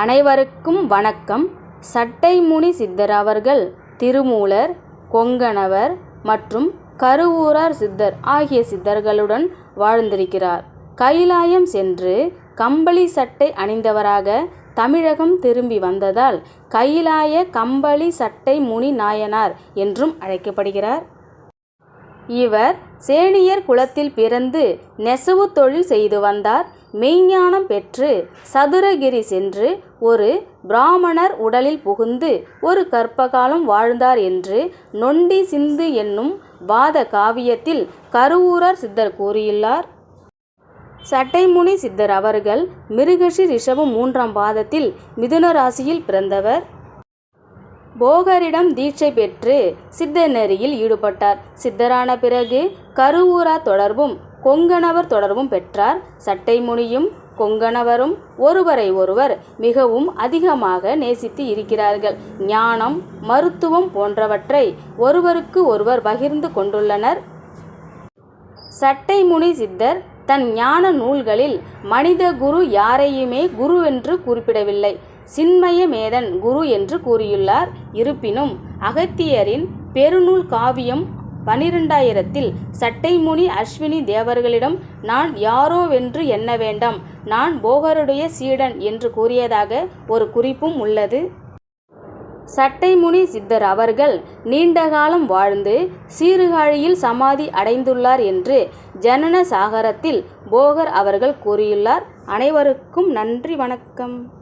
அனைவருக்கும் வணக்கம். சட்டைமுனி சித்தர் அவர்கள் திருமூலர் கொங்கணவர் மற்றும் கருவூரார் சித்தர் ஆகிய சித்தர்களுடன் வாழ்ந்திருக்கிறார். கைலாயம் சென்று கம்பளி சட்டை அணிந்தவராக தமிழகம் திரும்பி வந்ததால் கைலாய கம்பளி சட்டை முனி நாயனார் என்றும் அழைக்கப்படுகிறார். இவர் சேனியர் குலத்தில் பிறந்து நெசவு தொழில் செய்து வந்தார். மெய்ஞானம் பெற்று சதுரகிரி சென்று ஒரு பிராமணர் உடலில் புகுந்து ஒரு கற்பகாலம் வாழ்ந்தார் என்று நொண்டி சிந்து என்னும் வாத காவியத்தில் கருவூரர் சித்தர் கூறியுள்ளார். சட்டைமுனி சித்தர் அவர்கள் மிருகஷி ரிஷபம் மூன்றாம் பாதத்தில் மிதுன ராசியில் பிறந்தவர். போகரிடம் தீட்சை பெற்று சித்த நெறியில் ஈடுபட்டார். சித்தரான பிறகு கருவூரா தொடர்பும் கொங்கணவர் தொடர்பும் பெற்றார். சட்டைமுனியும் கொங்கணவரும் ஒருவரை ஒருவர் மிகவும் அதிகமாக நேசித்து இருக்கிறார்கள். ஞானம் மருத்துவம் போன்றவற்றை ஒருவருக்கு ஒருவர் பகிர்ந்து கொண்டுள்ளனர். சட்டைமுனி சித்தர் தன் ஞான நூல்களில் மனித குரு யாரையுமே குருவென்று குறிப்பிடவில்லை. சின்மய மேதன் குரு என்று கூறியுள்ளார். இருப்பினும் அகத்தியரின் பெருநூல் காவியம் பனிரெண்டாயிரத்தில் சட்டைமுனி அஸ்வினி தேவர்களிடம் நான் யாரோவென்று எண்ண வேண்டாம். நான் போகருடைய சீடன் என்று கூறியதாக ஒரு குறிப்பும் உள்ளது. சட்டைமுனி சித்தர் அவர்கள் நீண்ட காலம் வாழ்ந்து சீர்காழியில் சமாதி அடைந்துள்ளார் என்று ஜனன சாகரத்தில் போகர் அவர்கள் கூறியுள்ளார். அனைவருக்கும் நன்றி வணக்கம்.